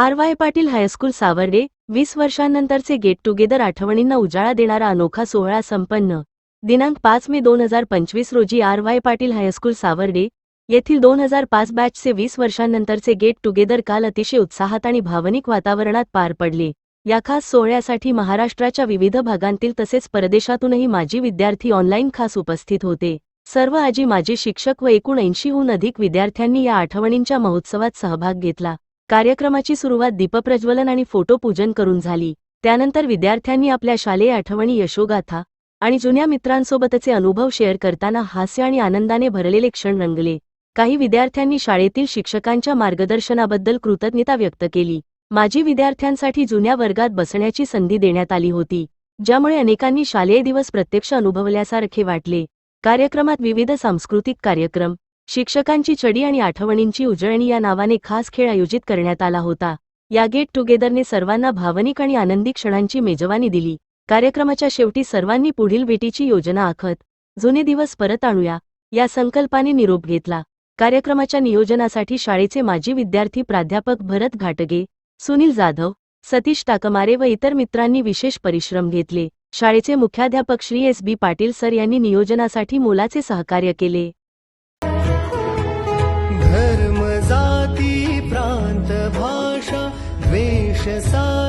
R Y Patil high school Savarde वीस वर्षांनंतरचे get together आठवणींना उजाळा देणारा अनोखा सोहळा संपन्न. दिनांक पाच मे दोन हजार पंचवीस रोजी R Y Patil high school Savarde येथील दोन हजार पाच बॅचचे वीस वर्षांनंतरचे गेट टुगेदर काल अतिशय उत्साहात आणि भावनिक वातावरणात पार पडले. या खास सोहळ्यासाठी महाराष्ट्राच्या विविध भागांतील तसेच परदेशातूनही माजी विद्यार्थी ऑनलाईन खास उपस्थित होते. सर्व आजी माजी शिक्षक व एकूण ऐंशीहून अधिक विद्यार्थ्यांनी या आठवणींच्या महोत्सवात सहभाग घेतला. कार्यक्रमाची सुरुवात दीपप्रज्वलन आणि फोटोपूजन करून झाली. त्यानंतर विद्यार्थ्यांनी आपल्या शालेय आठवणी यशोगाथा आणि जुन्या मित्रांसोबतचे अनुभव शेअर करताना हास्य आणि आनंदाने भरलेले क्षण रंगले. काही विद्यार्थ्यांनी शाळेतील शिक्षकांच्या मार्गदर्शनाबद्दल कृतज्ञता व्यक्त केली. माजी विद्यार्थ्यांसाठी जुन्या वर्गात बसण्याची संधी देण्यात आली होती ज्यामुळे अनेकांनी शालेय दिवस प्रत्यक्ष अनुभवल्यासारखे वाटले. कार्यक्रमात विविध सांस्कृतिक कार्यक्रम शिक्षकांची चडी आणि आठवणींची उजळणी या नावाने खास खेळ आयोजित करण्यात आला होता. या गेट टुगेदरने सर्वांना भावनिक आणि आनंदी क्षणांची मेजवानी दिली. कार्यक्रमाच्या शेवटी सर्वांनी पुढील भेटीची योजना आखत जुने दिवस परत आणूया या संकल्पाने निरोप घेतला. कार्यक्रमाच्या नियोजनासाठी शाळेचे माजी विद्यार्थी प्राध्यापक भरत घाटगे सुनील जाधव सतीश टाकमारे व इतर मित्रांनी विशेष परिश्रम घेतले. शाळेचे मुख्याध्यापक Shri S B Patil sir यांनी नियोजनासाठी मोलाचे सहकार्य केले. धर्म जाती प्रांत भाषा द्वेष सारे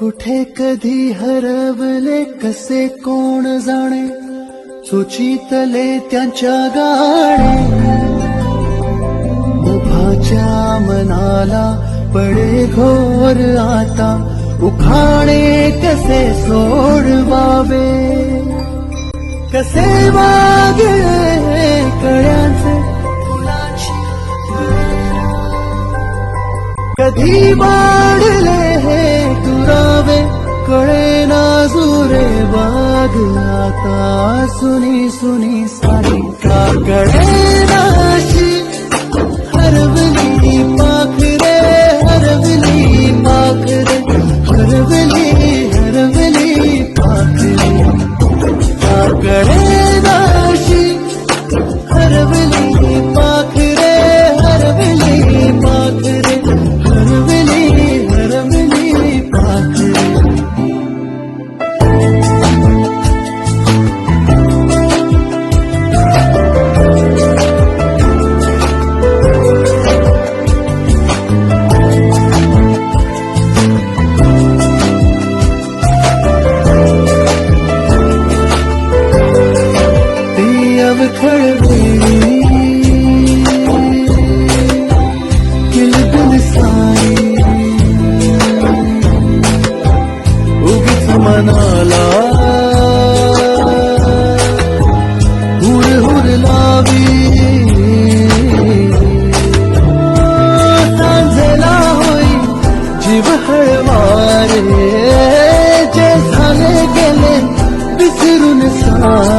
कुठे कधी हरवले कसे कोण जाणे? सुचितले त्यांच्या गाणे. उभाच्या मनाला पडे घोर आता. उखाणे कसे सोडवावे? कसे वागे कळ्याचे? कधी वाढले तुरावे कळे ना जुरे वाग आता सुनी सुनी सारी का कळे नाशी हरवली Oh.